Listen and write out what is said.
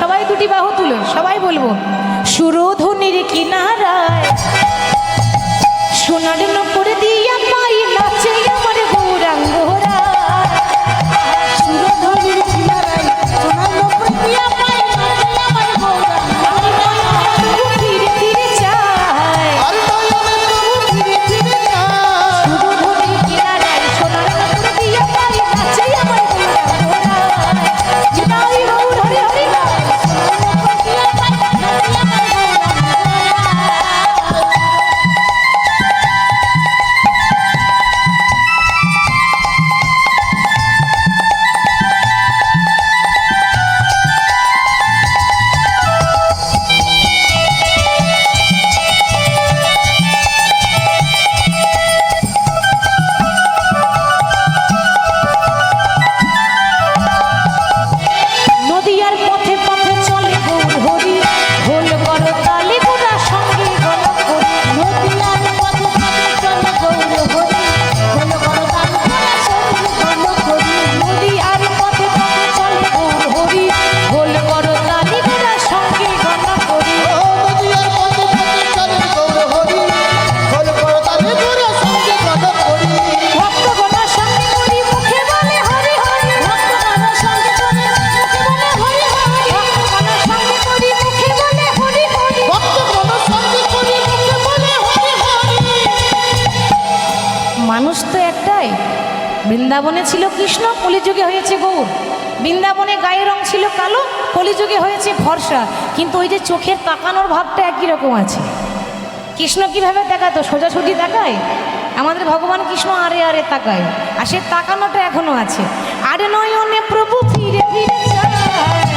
সবাই দুটি বাহু তুলুন সবাই বলব সুরধনির কিনারায় মানুষ তো একটাই। বৃন্দাবনে ছিল কৃষ্ণ, কলিযুগে হয়েছে গৌর। বৃন্দাবনে গায়ের রং ছিল কালো, কলিযুগে হয়েছে ভরসা। কিন্তু ওই যে চোখের তাকানোর ভাবটা একই রকম আছে। কৃষ্ণ কীভাবে দেখাতো সোজাসুজি তাকায়? আমাদের ভগবান কৃষ্ণ আরে আরে তাকায়। আর সে তাকানোটা এখনও আছে। আরে নয় অনে প্রভু ফিরে ফিরে